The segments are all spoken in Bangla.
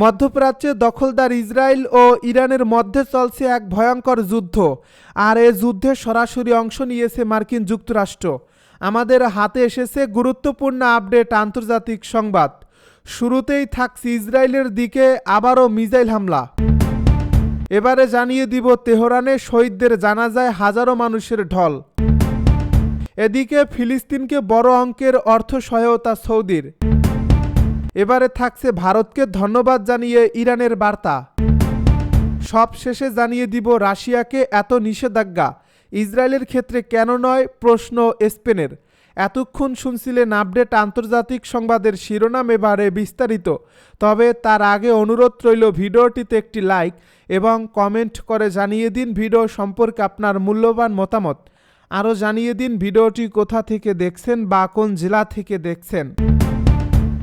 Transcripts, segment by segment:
মধ্যপ্রাচ্যে দখলদার ইসরায়েল ও ইরানের মধ্যে চলছে এক ভয়ঙ্কর যুদ্ধ। আর এ যুদ্ধে সরাসরি অংশ নিয়েছে মার্কিন যুক্তরাষ্ট্র। আমাদের হাতে এসেছে গুরুত্বপূর্ণ আপডেট আন্তর্জাতিক সংবাদ। শুরুতেই থাকছে ইসরায়েলের দিকে আবারও মিসাইল হামলা। এবারে জানিয়ে দিব তেহরানে শহীদদের জানাজায় হাজারো মানুষের ঢল। এদিকে ফিলিস্তিনকে বড় অঙ্কের অর্থ সহায়তা সৌদির। এবারে থাকছে ভারতকে ধন্যবাদ জানিয়ে ইরানের বার্তা। সব শেষে জানিয়ে দিব রাশিয়াকে এত নিষেধাজ্ঞা। ইসরায়েলের ক্ষেত্রে কেন নয় প্রশ্ন স্পেনের। এতক্ষণ শুনছিলেন আপডেট আন্তর্জাতিক সংবাদের শিরোনাম এবারে বিস্তারিত। তবে তার আগে অনুরোধ রইল ভিডিওটিতে একটি লাইক এবং কমেন্ট করে জানিয়ে দিন ভিডিও সম্পর্কে আপনার মূল্যবান মতামত। আরও জানিয়ে দিন ভিডিওটি কোথা থেকে দেখছেন বা কোন জেলা থেকে দেখছেন।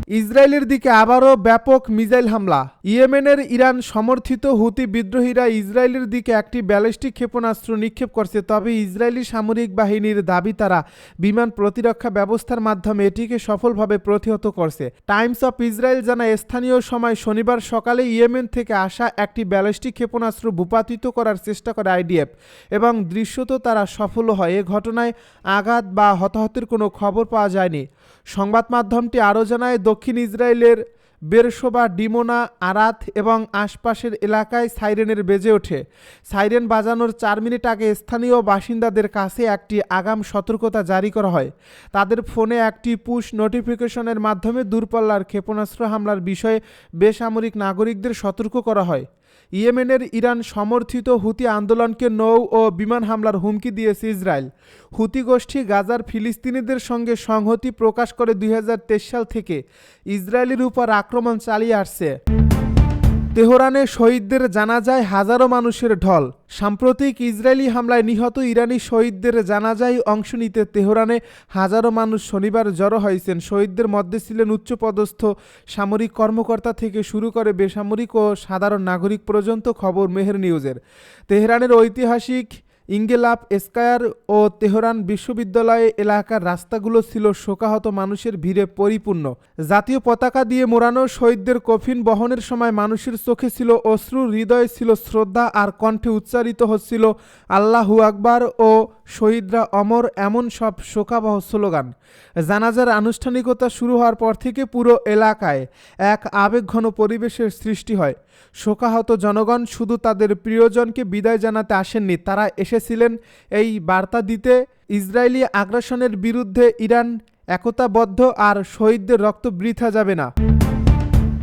ইসরায়েলের দিকে আবারও ব্যাপক মিসাইল হামলা। ইয়েমেনের ইরান সমর্থিত হুতি বিদ্রোহীরা ইসরায়েলের দিকে একটি ব্যালিস্টিক ক্ষেপণাস্ত্র নিক্ষেপ করছে, তবে ইসরায়েলি সামরিক বাহিনীর দাবি তারা বিমান প্রতিরক্ষা ব্যবস্থার মাধ্যমে এটিকে সফলভাবে প্রতিহত করছে। টাইমস অফ ইসরায়েল জানায়, স্থানীয় সময় শনিবার সকালে ইয়েমেন থেকে আসা একটি ব্যালিস্টিক ক্ষেপণাস্ত্র ভূপাতিত করার চেষ্টা করে আইডিএফ এবং দৃশ্যত তারা সফল হয়। এ ঘটনায় আঘাত বা হতাহতের কোনো খবর পাওয়া যায়নি। সংবাদ মাধ্যমটি আরও জানায় দক্ষিণ ইসরায়েলের বেরসোবা, ডিমোনা, আরাত এবং আশপাশের এলাকায় সাইরেনের বেজে ওঠে। সাইরেন বাজানোর চার মিনিট আগে স্থানীয় বাসিন্দাদের কাছে একটি আগাম সতর্কতা জারি করা হয়। তাদের ফোনে একটি পুশ নোটিফিকেশনের মাধ্যমে দূরপাল্লার ক্ষেপণাস্ত্র হামলার বিষয়ে বেসামরিক নাগরিকদের সতর্ক করা হয়। ইয়েমেনের ইরান সমর্থিত হুতি আন্দোলনকে নৌ ও বিমান হামলার হুমকি দিয়েছে ইসরায়েল। হুতি গোষ্ঠী গাজার ফিলিস্তিনিদের সঙ্গে সংহতি প্রকাশ করে দুই হাজার তেইশ সাল থেকে ইসরায়েলের উপর আক্রমণ চালিয়ে আসছে। তেহরানে শহীদদের জানাজায় হাজারো মানুষের ঢল। সাম্প্রতিক ইসরায়েলি হামলায় নিহত ইরানি শহীদদের জানাজায় অংশ নিতে তেহরানে হাজারো মানুষ শনিবার জড়ো হয়েছেন। শহীদদের মধ্যে ছিলেন উচ্চপদস্থ সামরিক কর্মকর্তা থেকে শুরু করে বেসামরিক ও সাধারণ নাগরিক পর্যন্ত খবর মেহের নিউজের। তেহরানের ঐতিহাসিক ইঙ্গেলাপ স্কায়ার ও তেহরান বিশ্ববিদ্যালয়ে এলাকার রাস্তাগুলো ছিল শোকাহত মানুষের ভিড়ে পরিপূর্ণ। জাতীয় পতাকা দিয়ে মোড়ানো শহীদদের কফিন বহনের সময় মানুষের চোখে ছিল অশ্রু, হৃদয়ে ছিল শ্রদ্ধা আর কণ্ঠে উচ্চারিত হচ্ছিল আল্লাহু আকবার ও শহীদরা অমর এমন সব শোকাবহ স্লোগান। জানাজার আনুষ্ঠানিকতা শুরু হওয়ার পর থেকে পুরো এলাকায় এক আবেগঘন পরিবেশের সৃষ্টি হয়। শোকাহত জনগণ শুধু তাদের প্রিয়জনকে বিদায় জানাতে আসেননি, তারা এসেছিলেন এই বার্তা দিতে। ইসরায়েলি আগ্রাসনের বিরুদ্ধে ইরান একতাবদ্ধ আর শহীদদের রক্ত বৃথা যাবে না।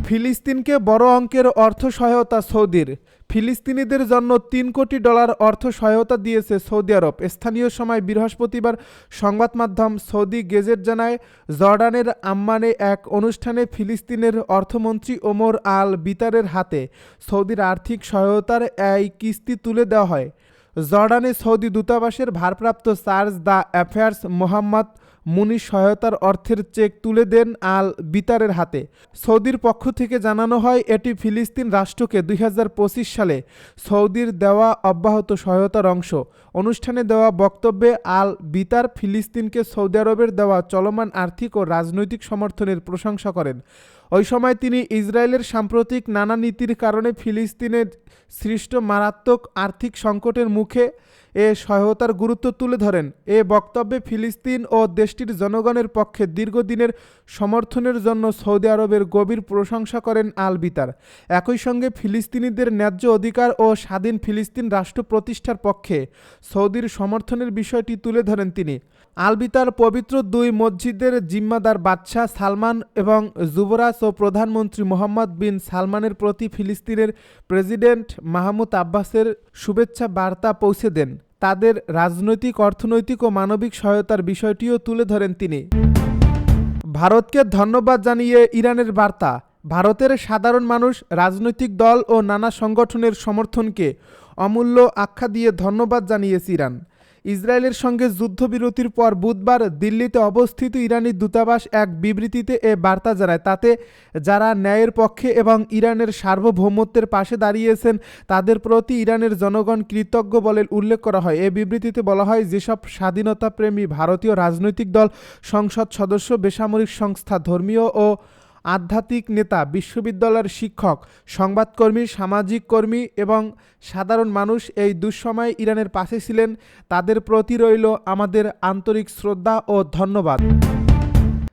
ফিলিস্তিনকে বড় অঙ্কের অর্থ সহায়তা সৌদির। ফিলিস্তিনিদের জন্য তিন কোটি ডলার অর্থ সহায়তা দিয়েছে সৌদি আরব। স্থানীয় সময় বৃহস্পতিবার সংবাদ মাধ্যম সৌদি গেজেট জানায়, জর্ডানের আম্মানে এক অনুষ্ঠানে ফিলিস্তিনের অর্থমন্ত্রী ওমর আল বিতারের হাতে সৌদির আর্থিক সহায়তার এই কিস্তি তুলে দেওয়া হয়। জর্ডানে সৌদি দূতাবাসের ভারপ্রাপ্ত chargé d'affaires Mohammad Munish সহায়তার অর্থের চেক তুলে দেন আল বিতারের হাতে। সৌদির পক্ষ থেকে জানানো হয়, এটি ফিলিস্তিন রাষ্ট্রকে দুই হাজার পঁচিশ সালে সৌদির দেওয়া অব্যাহত সহায়তার অংশ। অনুষ্ঠানে দেওয়া বক্তব্যে আল বিতার ফিলিস্তিনকে সৌদি আরবের দেওয়া চলমান আর্থিক ও রাজনৈতিক সমর্থনের প্রশংসা করেন। ওই সময় তিনি ইসরায়েলের সাম্প্রতিক নানা নীতির কারণে ফিলিস্তিনের সৃষ্ট মারাত্মক আর্থিক সংকটের মুখে এ সহায়তার গুরুত্ব তুলে ধরেন। এ বক্তব্যে ফিলিস্তিন ও দেশটির জনগণের পক্ষে দীর্ঘদিনের সমর্থনের জন্য সৌদি আরবের গভীর প্রশংসা করেন আল বিতার। একই সঙ্গে ফিলিস্তিনিদের ন্যায্য অধিকার ও স্বাধীন ফিলিস্তিন রাষ্ট্র প্রতিষ্ঠার পক্ষে সৌদির সমর্থনের বিষয়টি তুলে ধরেন তিনি। আলবিতার পবিত্র দুই মসজিদের জিম্মাদার বাদশাহ সালমান এবং যুবরাজ ও প্রধানমন্ত্রী মোহাম্মদ বিন সালমানের প্রতি ফিলিস্তিনের প্রেসিডেন্ট মাহমুদ আব্বাসের শুভেচ্ছা বার্তা পৌঁছে দেন। তাদের রাজনৈতিক, অর্থনৈতিক ও মানবিক সহায়তার বিষয়টিও তুলে ধরেন তিনি। ভারতকে ধন্যবাদ জানিয়ে ইরানের বার্তা, ভারতের সাধারণ মানুষ, রাজনৈতিক দল ও নানা সংগঠনের সমর্থনকে অমূল্য আখ্যা দিয়ে ধন্যবাদ জানিয়েছে ইরান। ইসরায়েলের সঙ্গে যুদ্ধবিরতির পর বুধবার দিল্লিতে অবস্থিত ইরানি দূতাবাস এক বিবৃতিতে এ বার্তা জানায়। তাতে যারা ন্যায়ের পক্ষে এবং ইরানের সার্বভৌমত্বের পাশে দাঁড়িয়েছেন, তাদের প্রতি ইরানের জনগণ কৃতজ্ঞ বলে উল্লেখ করা হয়। এ বিবৃতিতে বলা হয়, যেসব স্বাধীনতাপ্রেমী ভারতীয় রাজনৈতিক দল, সংসদ সদস্য, বেসামরিক সংস্থা, ধর্মীয় ও আধ্যাত্মিক নেতা, বিশ্ববিদ্যালয়ের শিক্ষক, সংবাদকর্মী, সামাজিক কর্মী এবং সাধারণ মানুষ এই দুঃসময়ে ইরানের পাশে ছিলেন। তাদের প্রতি রইল আমাদের আন্তরিক শ্রদ্ধা ও ধন্যবাদ।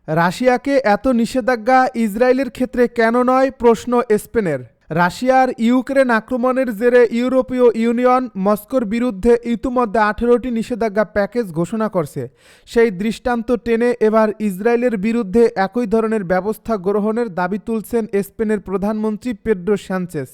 রাশিয়াকে এত নিষেধাজ্ঞা ইসরায়েলের ক্ষেত্রে কেন নয়? প্রশ্ন স্পেনের। রাশিয়ার ইউক্রেন আক্রমণের জেরে ইউরোপীয় ইউনিয়ন মস্কোর বিরুদ্ধে ইতিমধ্যে আঠেরোটি নিষেধাজ্ঞা প্যাকেজ ঘোষণা করছে। সেই দৃষ্টান্ত টেনে এবার ইসরায়েলের বিরুদ্ধে একই ধরনের ব্যবস্থা গ্রহণের দাবি তুলছেন স্পেনের প্রধানমন্ত্রী পেড্রো সানচেস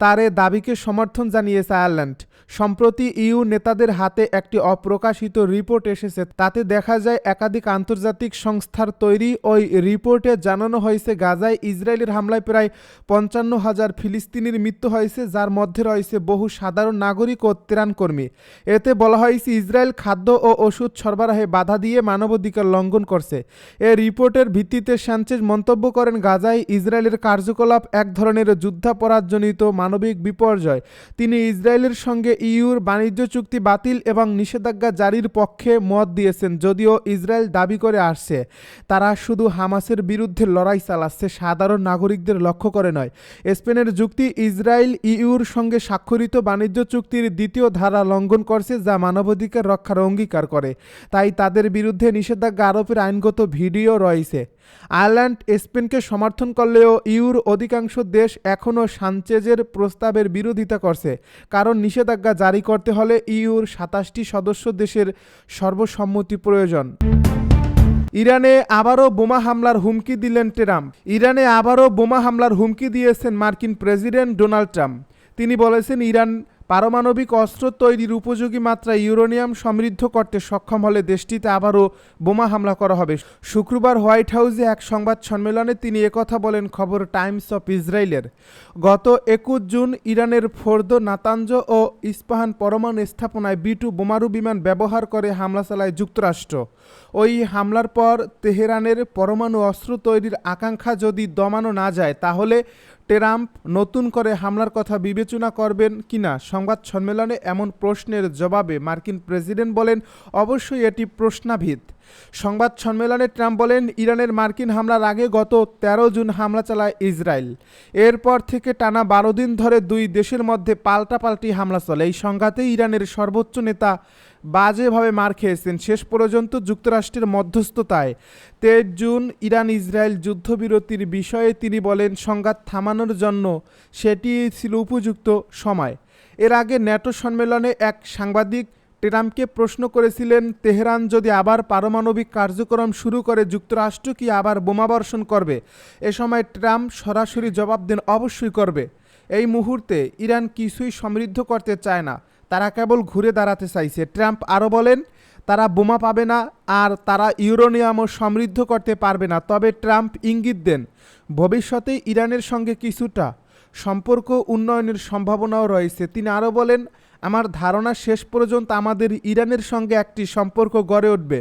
তার এ দাবিকে সমর্থন জানিয়েছে আয়ারল্যান্ড। সম্প্রতি ইউ নেতাদের হাতে একটি অপ্রকাশিত রিপোর্ট এসেছে। তাতে দেখা যায়, একাধিক আন্তর্জাতিক সংস্থার তৈরি ওই রিপোর্টে জানানো হয়েছে, গাজায় ইসরায়েলের হামলায় প্রায় পঞ্চান্ন হাজার ফিলিস্তিনির মৃত্যু হয়েছে, যার মধ্যে রয়েছে বহু সাধারণ নাগরিক ও ত্রাণকর্মী এতে বলা হয়েছে, ইসরায়েল খাদ্য ও ওষুধ সরবরাহে বাধা দিয়ে মানবাধিকার লঙ্ঘন করছে। এ রিপোর্টের ভিত্তিতে সানচেজ মন্তব্য করেন, গাজায় ইসরায়েলের কার্যকলাপ এক ধরনের যুদ্ধাপরাধজনিত মানবিক বিপর্যয়। তিনি ইসরায়েলের সঙ্গে ইউর বাণিজ্য চুক্তি বাতিল এবং নিষেধাজ্ঞা জারির পক্ষে মত দিয়েছেন, যদিও ইসরায়েল দাবি করে আসছে। তারা শুধু হামাসের বিরুদ্ধে লড়াই চালাচ্ছে, সাধারণ নাগরিকদের লক্ষ্য করে নয়। স্পেনের যুক্তি ইসরায়েল ইউর সঙ্গে স্বাক্ষরিত বাণিজ্য চুক্তির দ্বিতীয় ধারা লঙ্ঘন করছে যা মানবাধিকার রক্ষার অঙ্গীকার করে। তাই তাদের বিরুদ্ধে নিষেধাজ্ঞা আরোপের আইনগত ভিডিও রয়েছে। আয়ারল্যান্ড, স্পেনকে সমর্থন করলেও ইউর অধিকাংশ দেশ এখনও সানচেজের প্রস্তাবের বিরোধিতা করছে। কারণ নিষেধাজ্ঞা জারি করতে হলে ইউর সাতাশটি সদস্য দেশের সর্বসম্মতি প্রয়োজন। ইরানে আবারও বোমা হামলার হুমকি দিলেন ট্রাম্প। ইরানে আবারও বোমা হামলার হুমকি দিয়েছেন মার্কিন প্রেসিডেন্ট ডোনাল্ড ট্রাম্প। তিনি বলেছেন, ইরান পারমাণবিক অস্ত্র তৈরির উপযোগী মাত্রা ইউরেনিয়াম সমৃদ্ধ করতে সক্ষম হলে দেশটিতে আবারও বোমা হামলা করা হবে। শুক্রবার হোয়াইট হাউসে এক সংবাদ সম্মেলনে তিনি একথা বলেন খবর টাইমস অফ ইসরায়েলের। গত একুশ জুন ইরানের ফোর্দো নাতাঞ্জ ও ইস্পাহান পরমাণু স্থাপনায় বিটু বোমারু বিমান ব্যবহার করে হামলা চালায় যুক্তরাষ্ট্র। ওই হামলার পর তেহরানের পরমাণু অস্ত্র তৈরির আকাঙ্ক্ষা যদি দমানো না যায়, তাহলে ট্রাম্প নতুন করে হামলার কথা বিবেচনা করবেন কিনা সংবাদ সম্মেলনে এমন প্রশ্নের জবাবে মার্কিন প্রেসিডেন্ট বলেন, অবশ্যই এটি প্রশ্নাভিত। সংবাদ সম্মেলনে ট্রাম্প বলেন, ইরানের মার্কিন হামলার আগে গত ১৩ জুন হামলা চালায় ইসরায়েল। এরপর থেকে টানা বারো দিন ধরে দুই দেশের মধ্যে পাল্টাপাল্টি হামলা চলে। এই সংঘাতে ইরানের সর্বোচ্চ নেতা বাজেভাবে মার খেয়েছেন। শেষ পর্যন্ত যুক্তরাষ্ট্রের মধ্যস্থতায় তেইশ জুন ইরান ইসরায়েল যুদ্ধবিরতির বিষয়ে তিনি বলেন, সংঘাত থামানোর জন্য সেটি ছিল উপযুক্ত সময়। এর আগে ন্যাটো সম্মেলনে এক সাংবাদিক ট্রাম্পকে প্রশ্ন করেছিলেন, তেহরান যদি আবার পারমাণবিক কার্যক্রম শুরু করে, যুক্তরাষ্ট্র কি আবার বোমাবর্ষণ করবে? এ সময় ট্রাম্প সরাসরি জবাব দেন, অবশ্যই করবে। এই মুহূর্তে ইরান কিছুই সমৃদ্ধ করতে চায় না। তারা কেবল ঘুরে দাঁড়াতে চাইছে। ট্রাম্প আরও বলেন, তারা বোমা পাবে না আর তারা ইউরোনিয়ামও সমৃদ্ধ করতে পারবে না। তবে ট্রাম্প ইঙ্গিত দেন, ভবিষ্যতে ইরানের সঙ্গে কিছুটা সম্পর্ক উন্নয়নের সম্ভাবনাও রয়েছে। তিনি আরও বলেন, আমার ধারণা শেষ পর্যন্ত আমাদের ইরানের সঙ্গে একটি সম্পর্ক গড়ে উঠবে।